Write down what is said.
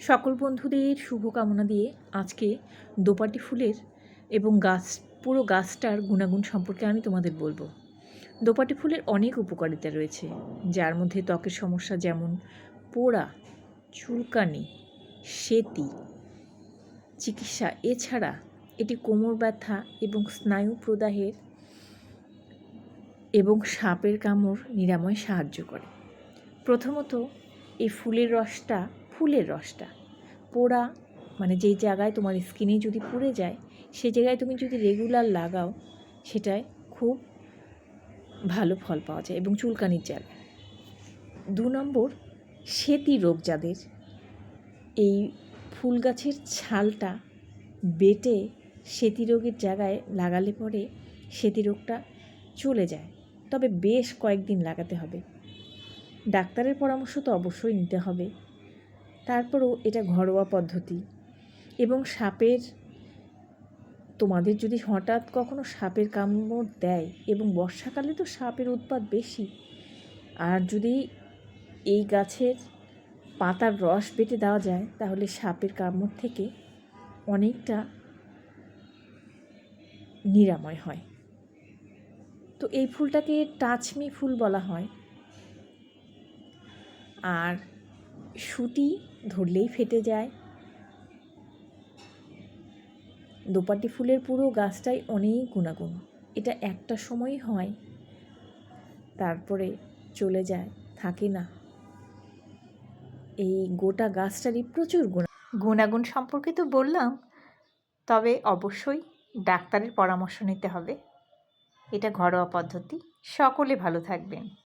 সকল বন্ধুদের শুভকামনা দিয়ে আজকে দোপাটি ফুলের এবং গাছ, পুরো গাছটার গুণাগুণ সম্পর্কে আমি তোমাদের বলব। দোপাটি ফুলের অনেক উপকারিতা রয়েছে, যার মধ্যে ত্বকের সমস্যা যেমন পোড়া, চুলকানি, সেতি, চিকিৎসা। এছাড়া এটি কোমর ব্যথা এবং স্নায়ু প্রদাহের এবং সাপের কামড় নিরাময় সাহায্য করে। প্রথমত, এই ফুলের রসটা ফুলের রসটা। পোড়া মানে যেই জায়গায় তোমার স্কিনে যদি পুড়ে যায়, সেই জায়গায় তুমি যদি রেগুলার লাগাও, সেটায় খুব ভালো ফল পাওয়া যায় এবং চুলকানির জায়গায় দু নম্বর, সেতি রোগ যাদের, এই ফুল গাছের ছালটা বেটে সেতি রোগের জায়গায় লাগালে পরে সেতি রোগটা চলে যায়। তবে বেশ কয়েকদিন লাগাতে হবে। ডাক্তারের পরামর্শ তো অবশ্যই নিতে হবে। তারপরও এটা ঘরোয়া পদ্ধতি। এবং সাপের, তোমাদের যদি হঠাৎ কখনো সাপের কামড় দেয় এবং বর্ষাকালে তো সাপের উৎপাত বেশি, আর যদি এই গাছের পাতার রস বেটে দেওয়া যায়, তাহলে সাপের কামড় থেকে অনেকটা নিরাময় হয়। তো এই ফুলটাকে টাচমি ফুল বলা হয়। আর সুটি ধরলেই ফেটে যায়। দোপাটি ফুলের পুরো গাছটাই অনেক গুণাগুণ। এটা একটা সময় হয়, তারপরে চলে যায়, থাকে না। এই গোটা গাছটারই প্রচুর গুণা। গুণাগুণ সম্পর্কে তো বললাম, তবে অবশ্যই ডাক্তারের পরামর্শ নিতে হবে। এটা ঘরোয়া পদ্ধতি। সকলে ভালো থাকবেন।